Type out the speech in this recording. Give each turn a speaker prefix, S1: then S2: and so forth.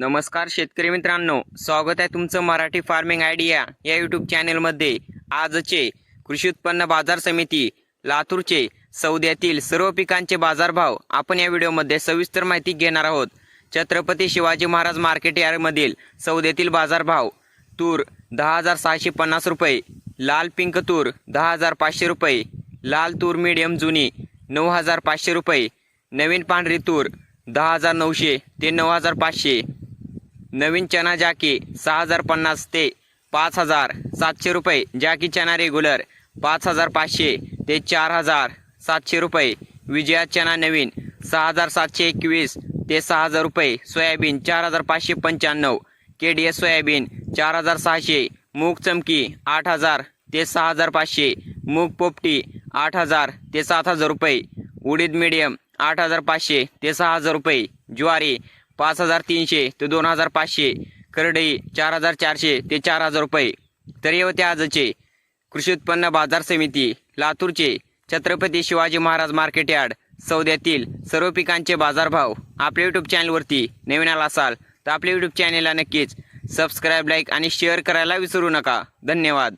S1: नमस्कार शेतकरी मित्रांनो स्वागत आहे तुमचं मराठी फार्मिंग आयडिया या यूट्यूब चॅनेलमध्ये आजचे कृषी उत्पन्न बाजार समिती लातूरचे सौद्यातील सर्व पिकांचे बाजारभाव आपण या व्हिडिओमध्ये सविस्तर माहिती घेणार आहोत. छत्रपती शिवाजी महाराज मार्केट यार्डमधील सौद्यातील बाजारभाव तूर दहा हजार सहाशे पन्नास रुपये लाल पिंक तूर दहा हजार पाचशे रुपये लाल तूर मीडियम जुनी नऊ हजार पाचशे रुपये नवीन पांढरी तूर दहा हजार नऊशे ते नऊ हजार पाचशे नवीन चना जाकी सहा हजार पन्नास ते पाच हजार सातशे रुपये. जाकी चना रेग्युलर पाच हजार पाचशे ते चार हजार सातशे रुपये. विजया चना नवीन सहा हजार सातशे एकवीस ते सहा हजार रुपये. सोयाबीन चार हजार पाचशे पंच्याण्णव. के डी एस सोयाबीन चार हजार सहाशे. मूग चमकी आठ हजार ते सहा हजार पाचशे. मूग पोपटी आठ हजार ते सात हजार रुपये. उडीद मीडियम आठ हजार पाचशे ते सहा हजार रुपये. ज्वारी पाच हजार तीनशे ते दोन हजार पाचशे करडई चार हजार चारशे ते चार हजार रुपये. तर हे होते आजचे. कृषी उत्पन्न बाजार समिती लातूरचे छत्रपती शिवाजी महाराज मार्केट यार्ड सौद्यातील सर्व पिकांचे बाजारभाव आपल्या यूट्यूब चॅनलवरती नवीन आला असाल तर आपल्या यूट्यूब चॅनलला नक्कीच सबस्क्राईब लाईक आणि शेअर करायला विसरू नका. धन्यवाद.